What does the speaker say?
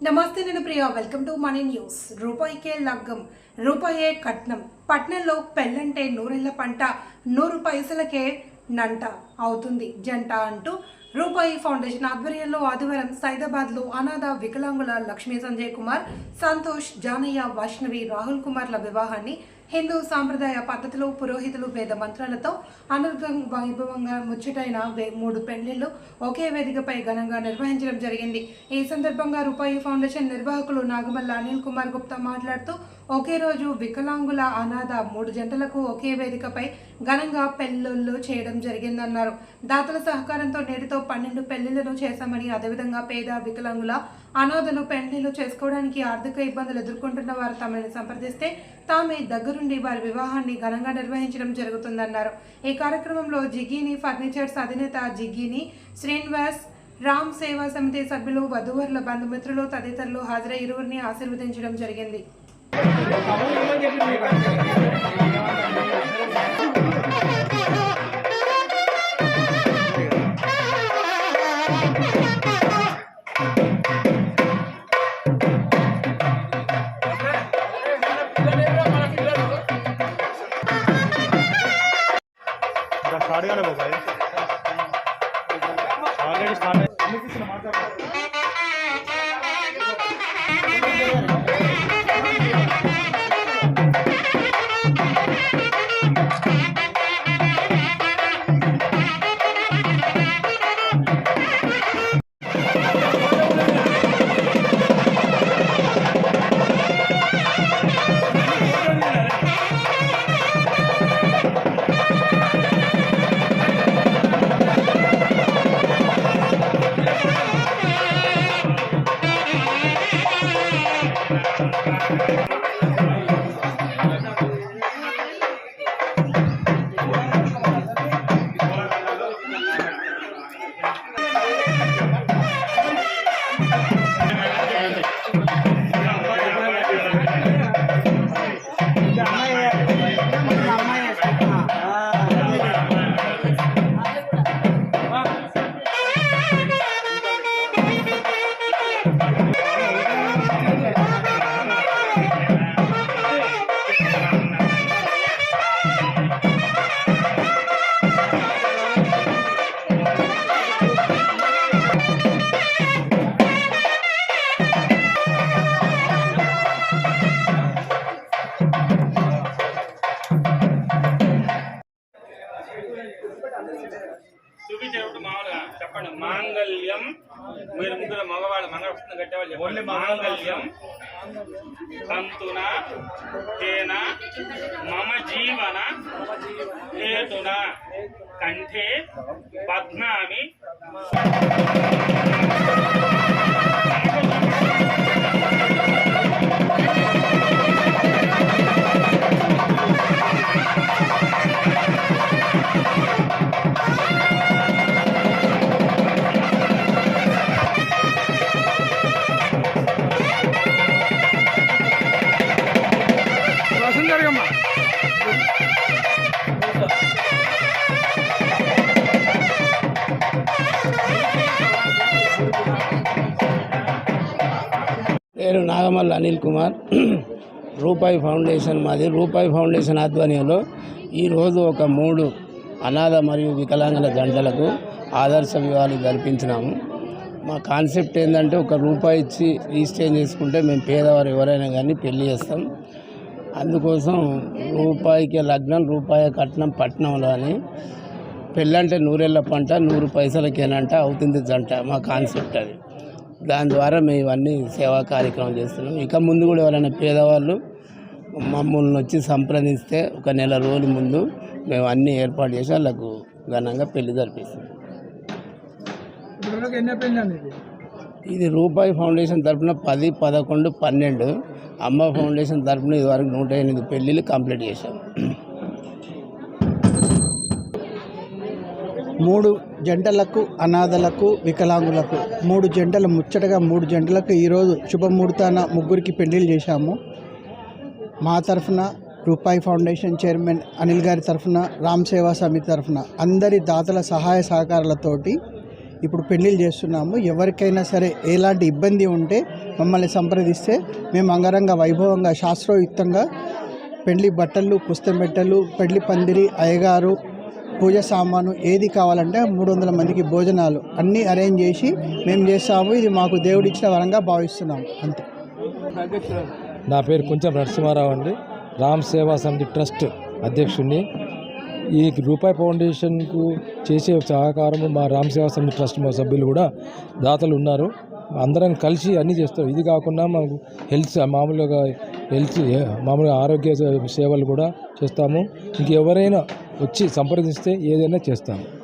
నమస్తే నేను Priya. Welcome to money news రూపాయికే లగ్గం రూపాయే కట్నం. పట్నంలో పెళ్ళంటే నూరెళ్ళ పంట నూరు పైసలకే నంట అవుతుంది జంట అంటూ రూపాయి ఫౌండేషన్ ఆధ్వర్యంలో ఆదివారం సైదాబాద్లో అనాథ వికలాంగుల లక్ష్మీ సంజయ్ కుమార్ సంతోష్ జానయ్య వైష్ణవి రాహుల్ కుమార్ల వివాహాన్ని హిందూ సాంప్రదాయ పద్ధతిలో పురోహితులు వేద మంత్రాలతో అనర్గం వైభవంగా ముచ్చటైన మూడు పెళ్ళిళ్ళు ఒకే వేదికపై ఘనంగా నిర్వహించడం జరిగింది. ఈ సందర్భంగా రూపాయి ఫౌండేషన్ నిర్వాహకులు నాగమల్ల అనిల్ కుమార్ గుప్తా మాట్లాడుతూ ఒకే రోజు వికలాంగుల అనాథ మూడు జంటలకు ఒకే వేదికపై ఘనంగా పెళ్ళిళ్ళు చేయడం జరిగిందన్నారు. దాతల సహకారంతో నేటితో పన్నెండు పెళ్ళిళ్ళను చేశామని అదేవిధంగా పేద వికలాంగుల అనాథను పెళ్ళిళ్ళు చేసుకోవడానికి ఆర్థిక ఇబ్బందులు ఎదుర్కొంటున్న వారు తమని సంప్రదిస్తే తామే దగ్గర నుండి వారి వివాహాన్ని ఘనంగా నిర్వహించడం జరుగుతుందన్నారు. ఈ కార్యక్రమంలో జిగ్గిని ఫర్నిచర్స్ అధినేత జిగ్గిని శ్రీనివాస్ రామ్ సేవా సమితి సభ్యులు వధువరుల బంధుమిత్రులు తదితరులు హాజరై ఇరువురిని ఆశీర్వదించడం జరిగింది. ఆల్రెడీ స్టార్ట్ చూపించేటప్పుడు మీరు ముగ్గురు మగవాళ్ళు మంగళసూత్రం కట్టేవాళ్ళు మాంగళ్యం తంతున తేన మమ జీవన హేతున కంఠే పద్నామి పేరు నాగమల్ల అనిల్ కుమార్. రూపాయి ఫౌండేషన్ మాది. రూపాయి ఫౌండేషన్ ఆధ్వర్యంలో ఈరోజు ఒక మూడు అనాథ మరియు వికలాంగుల జంటలకు ఆదర్శ వివాహాలు జరిపించినాము. మా కాన్సెప్ట్ ఏంటంటే ఒక రూపాయి ఇచ్చి రిజిస్టర్ చేసుకుంటే మేము పేదవారు ఎవరైనా కానీ పెళ్ళి చేస్తాం. అందుకోసం రూపాయికి లగ్నం రూపాయి కట్నం పట్నంలో అని పెళ్ళంటే నూరేళ్ళ పంట నూరు పైసలకేనంట అవుతుంది జంట మా కాన్సెప్ట్ అది. దాని ద్వారా మేము ఇవన్నీ సేవా కార్యక్రమం చేస్తున్నాం. ఇక ముందు కూడా ఎవరైనా పేదవాళ్ళు మమ్మల్ని వచ్చి సంప్రదిస్తే ఒక నెల రోజుల ముందు మేము అన్నీ ఏర్పాటు చేసి వాళ్ళకు ఘనంగా పెళ్ళి జరిపిస్తాం. ఇది రూపాయి ఫౌండేషన్ తరఫున పది పదకొండు పన్నెండు. అమ్మ ఫౌండేషన్ తరఫున ఇదివరకు నూట ఎనిమిది పెళ్ళిళ్ళు కంప్లీట్ చేశాం. మూడు జంటలకు అనాథలకు వికలాంగులకు. మూడు జంటలు ముచ్చటగా మూడు జంటలకు ఈరోజు శుభముహూర్తాన ముగ్గురికి పెళ్ళిళ్ళు చేశాము. మా తరఫున రూపాయి ఫౌండేషన్ చైర్మన్ అనిల్ గారి తరఫున రామ్ సేవా సమితి తరఫున అందరి దాతల సహాయ సహకారాలతోటి ఇప్పుడు పెళ్ళిళ్ళు చేస్తున్నాము. ఎవరికైనా సరే ఎలాంటి ఇబ్బంది ఉంటే మమ్మల్ని సంప్రదిస్తే మేము అంగరంగ వైభవంగా శాస్త్రోయుక్తంగా పెళ్ళి బట్టలు పుస్తమెట్టలు పెళ్ళి పందిరి అయ్యగారు పూజ సామాను ఏది కావాలంటే మూడు వందల మందికి భోజనాలు అన్నీ అరేంజ్ చేసి మేము చేస్తాము. ఇది మాకు దేవుడిచ్చిన వరంగా భావిస్తున్నాము. అంతే. నా పేరు కొంచెం నరసింహారావు అండి. రామ్ సేవా సమితి ట్రస్ట్ అధ్యక్షుడిని ఈ రూపాయి ఫౌండేషన్కు చేసే సహకారం మా రామ్ సమితి ట్రస్ట్ మా సభ్యులు కూడా దాతలు ఉన్నారు. అందరం కలిసి అన్నీ చేస్తాం. ఇది కాకుండా మాకు హెల్త్ మామూలుగా హెల్త్ మామూలుగా ఆరోగ్య సేవలు కూడా చేస్తాము. ఇంకెవరైనా వచ్చి సంప్రదిస్తే ఏదైనా చేస్తాము.